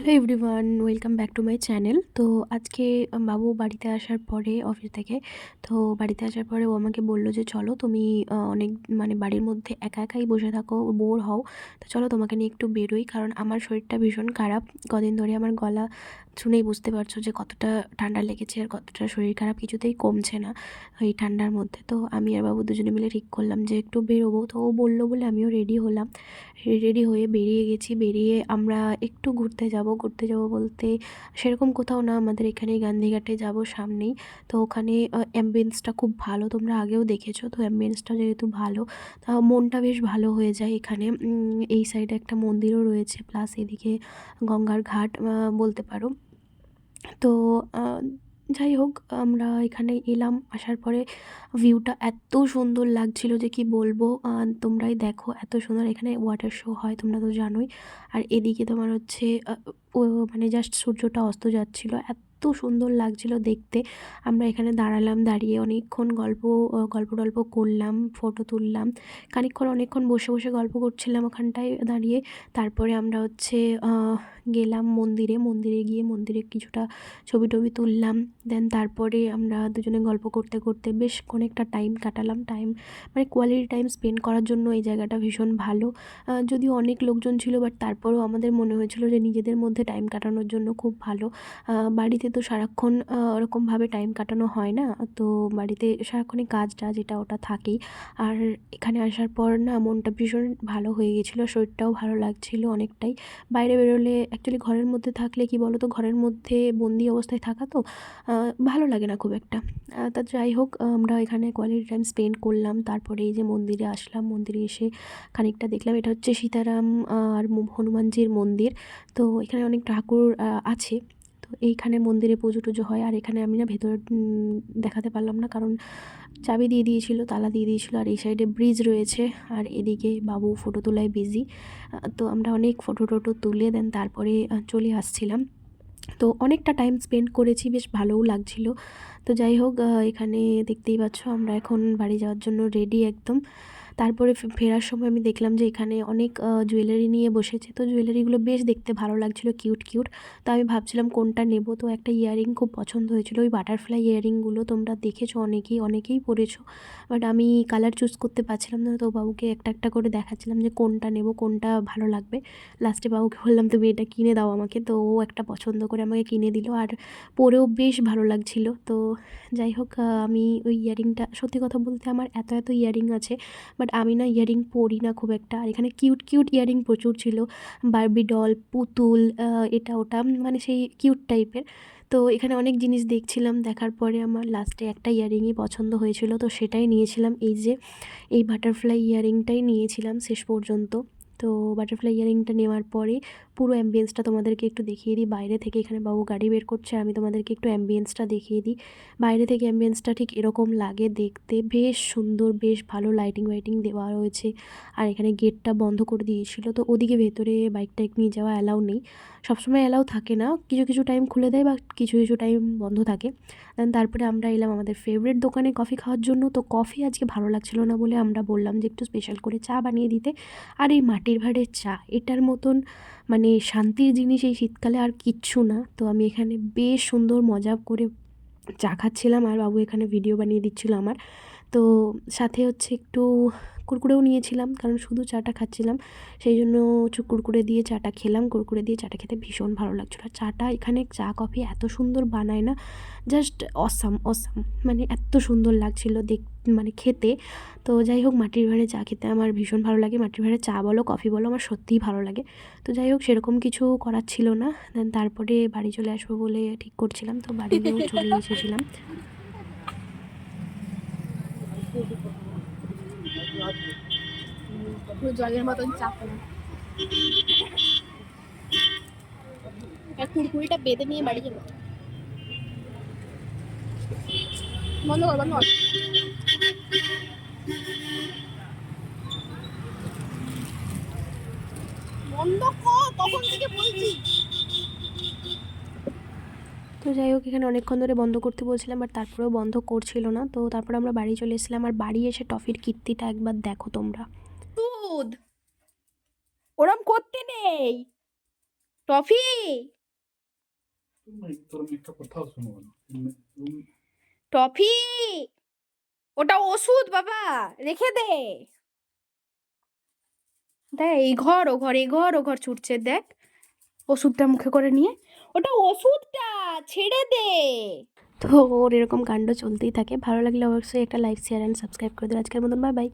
Hello everyone welcome back to my channel তো আজকে বাবু বাড়িতে আসার পরে অফিস থেকে, তো বাড়িতে আসার পরে ও আমাকে বলল যে, চলো তুমি অনেক মানে বাড়ির মধ্যে একা একাই বসে থাকো বোর হও। তো চলো তোমাকে নিয়ে একটু বেরোই, কারণ আমার শরীরটা ভীষণ খারাপ। কদিন ধরে আমার গলা শুনেই বুঝতে পারছ যে, কতটা ঠান্ডা লেগেছে আর কতটা শরীর খারাপ, কিছুতেই কমছে না এই ঠান্ডার মধ্যে। তো আমি আর বাবু দুজনে মিলে ঠিক করলাম যে, একটু বেরোবো। তো ও বলল বলে আমিও রেডি হলাম। রেডি হয়ে বেরিয়ে গেছি। বেরিয়ে আমরা একটু ঘুরতে যাব। ঘুরতে যাব বলতে সেরকম কোথাও না, আমাদের এখানে গান্ধীঘাটে যাব সামনেই। তো ওখানে অ্যাম্বিয়েন্সটা খুব ভালো, তোমরা আগেও দেখেছ, তো অ্যাম্বিয়েন্সটা যেহেতু ভালো, তা মনটা বেশ ভালো হয়ে যায় এখানে। এই সাইডে একটা মন্দিরও রয়েছে প্লাস এদিকে গঙ্গার ঘাট বলতে পারো। তো যাই হোক আমরা এখানে এলাম। আসার পরে ভিউটা এত সুন্দর লাগছিল যে কি বলব তোমরাই দেখো, এত সুন্দর। এখানে ওয়াটার শো হয়, তোমরা তো জানোই। আর এদিকে তোমার হচ্ছে মানে জাস্ট সূর্যটা অস্ত যাচ্ছিল। এত সুন্দর লাগছিল দেখতে। আমরা এখানে দাঁড়ালাম, দাঁড়িয়ে অনেকক্ষণ গল্প গল্প টল্প করলাম ফটো তুললাম। খানিকক্ষণ অনেকক্ষণ বসে বসে গল্প করছিলাম ওখানটায় দাঁড়িয়ে। তারপরে আমরা হচ্ছে গেলাম মন্দিরে। মন্দিরে গিয়ে মন্দিরে কিছুটা ছবি টবি তুললাম। দেন তারপরে আমরা দুজনে গল্প করতে করতে বেশ অনেকটা টাইম কাটালাম। টাইম মানে কোয়ালিটি টাইম স্পেন্ড করার জন্য এই জায়গাটা ভীষণ ভালো। যদিও অনেক লোকজন ছিল বাট তারপরেও আমাদের মনে হয়েছিল যে নিজেদের মধ্যে টাইম কাটানোর জন্য খুব ভালো। বাড়িতে তো সারাক্ষণ ওরকমভাবে টাইম কাটানো হয় না। তো বাড়িতে সারাক্ষণই কাজ টাজ এটা ওটা থাকেই। আর এখানে আসার পর না মনটা ভীষণ ভালো হয়ে গেছিল, শরীরটাও ভালো লাগছিল অনেকটাই। বাইরে বেরোলে অ্যাকচুয়ালি ঘরের মধ্যে থাকলে কি বলো তো ঘরের মধ্যে বন্দি অবস্থায় থাকা তো ভালো লাগে না খুব একটা। তা যাই হোক, আমরা এখানে কোয়ালিটি টাইম স্পেন্ড করলাম। তারপরে এই যে মন্দিরে আসলাম, মন্দিরে এসে খানিকটা দেখলাম। এটা হচ্ছে সীতারাম আর হনুমানজির মন্দির। তো এখানে অনেক ঠাকুর আছে। এইখানে মন্দিরে পুজো টুজো হয়, আর এখানে আমি না ভেতরে দেখাতে পারলাম না। কারণ চাবি দিয়ে দিয়েছিল, তালা দিয়ে দিয়েছিল, আর এই সাইডে ব্রিজ রয়েছে, আর এদিকে বাবু ফটো তোলায় বিজি তো আমরা অনেক ফটো টটো তুলে দেন, তারপরে চলে আসছিলাম। তো অনেকটা টাইম স্পেন্ড করেছি, বেশ ভালোও লাগছিল। তো যাই হোক এখানে দেখতেই পাচ্ছ, আমরা এখন বাড়ি যাওয়ার জন্য রেডি একদম। তারপরে ফেরার সময় আমি দেখলাম যে এখানে অনেক জুয়েলারি নিয়ে বসেছে। তো জুয়েলারিগুলো বেশ দেখতে ভালো লাগছিল কিউট কিউট তো আমি ভাবছিলাম কোনটা নেব। তো একটা ইয়ারিং খুব পছন্দ হয়েছিল। ওই বাটারফ্লাই ইয়ারিংগুলো তোমরা দেখেছ, অনেকেই অনেকেই পরেছো। বাট আমি কালার চুজ করতে পারছিলাম না। তো বাবুকে একটা একটা করে দেখাচ্ছিলাম যে কোনটা নেব, কোনটা ভালো লাগবে। লাস্টে বাবুকে বললাম, তুমি এটা কিনে দাও আমাকে। তো ও একটা পছন্দ করে আমাকে কিনে দিল। আর পরেও বেশ ভালো লাগছিল। তো যাই হোক আমি ওই ইয়ারিংটা সত্যি কথা বলতে আমার এত এত ইয়ারিং আছে। বাট আমি না ইয়ারিং পরি না খুব একটা। আর এখানে কিউট কিউট ইয়ারিং প্রচুর ছিল। বার্বি ডল পুতুল এটা, ওটা মানে সেই কিউট টাইপের তো এখানে অনেক জিনিস দেখছিলাম, দেখার পরে আমার লাস্টে একটা ইয়ারিংই পছন্দ হয়েছিল, তো সেটাই নিয়েছিলাম। এই যে, এই বাটারফ্লাই ইয়ারিংটাই নিয়েছিলাম শেষ পর্যন্ত। তো বাটারফ্লাই ইয়ারিংটা নেওয়ার পরে পুরো অ্যাম্বিয়েন্সটা তোমাদেরকে একটু দেখিয়ে দিই। বাইরে থেকে এখানে বাবু গাড়ি বের করছে, আমি তোমাদেরকে একটু অ্যাম্বিয়েন্সটা দেখিয়ে দিই। বাইরে থেকে অ্যাম্বিয়েন্সটা ঠিক এরকম লাগে দেখতে। বেশ সুন্দর, বেশ ভালো লাইটিং ওয়াইটিং দেওয়া রয়েছে। আর এখানে গেটটা বন্ধ করে দিয়েছিল। তো ওদিকে ভেতরে বাইক টাইক নিয়ে যাওয়া অ্যালাউ নেই। সবসময় অ্যালাউ থাকে না। কিছু কিছু টাইম খুলে দেয় বা কিছু কিছু টাইম বন্ধ থাকে। দেন তারপরে আমরা এলাম আমাদের ফেভারিট দোকানে কফি খাওয়ার জন্য। তো কফি আজকে ভালো লাগছিল না বলে আমরা বললাম যে একটু স্পেশাল করে চা বানিয়ে দিতে। আর এই মাটির ভাঁড়ের চা, এটার মতন মানে শান্তির জিনিস এই শীতকালে আর কিচ্ছু না। তো আমি এখানে বেশ সুন্দর মজা করে চা খাচ্ছিলাম আর বাবু এখানে ভিডিও বানিয়ে দিচ্ছিল আমার। তো সাথে হচ্ছে একটু কুরকুরেও নিয়েছিলাম, কারণ শুধু চাটা খাচ্ছিলাম। সেই জন্য কুরকুরে দিয়ে চাটা খেলাম। কুরকুরে দিয়ে চাটা খেতে ভীষণ ভালো লাগছিল। আর চাটা এখানে চা, কফি এত সুন্দর বানায় না জাস্ট অসাম অসাম মানে এত সুন্দর লাগছিল দেখ মানে খেতে। তো যাই হোক, মাটির ভাঁড়ে চা খেতে আমার ভীষণ ভালো লাগে। মাটির ভাঁড়ে চা বলো, কফি বলো, আমার সত্যিই ভালো লাগে। তো যাই হোক, সেরকম কিছু করার ছিল না। দেন তারপরে বাড়ি চলে আসব বলে ঠিক করছিলাম। তো বাড়িতেও চলে এসেছিলাম। পুরো জলের মতন চাপ। কুড়কুড়িটা বেঁধে নিয়ে বাড়ি যাব বন্ধ কর বন্ধ কর। তো যাই হোক, এখানে অনেকক্ষণ ধরে বন্ধ করতে বলছিলাম বাট তারপরেও বন্ধ করছিল না। তো তারপরে আমরা বাড়ি চলে এসেছিলাম, আর বাড়ি এসে টফির কীর্তিটা একবার দেখো তোমরা। দুধ ওরম করতে নেই। টফি। টফি ওটা ওষুধ বাবা রেখে দে। দেখ এই ঘর ও ঘর এই ঘর ও ঘর ছুটছে দেখ। ওষুধটা মুখে করে নিয়ে। ওটা ওষুধটা ছেড়ে দে। তো ওর এরকম কাণ্ড চলতেই থাকে। ভালো লাগলে অবশ্যই একটা লাইক শেয়ার অ্যান্ড সাবস্ক্রাইব করে দেবে। আজকের মতন বাই বাই